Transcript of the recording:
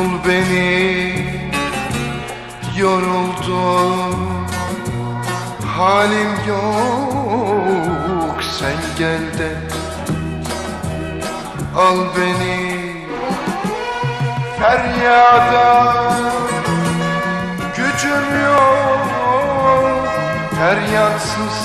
bul beni yoruldum halim yok sen gel de al beni. Feryada gücüm yok feryatsız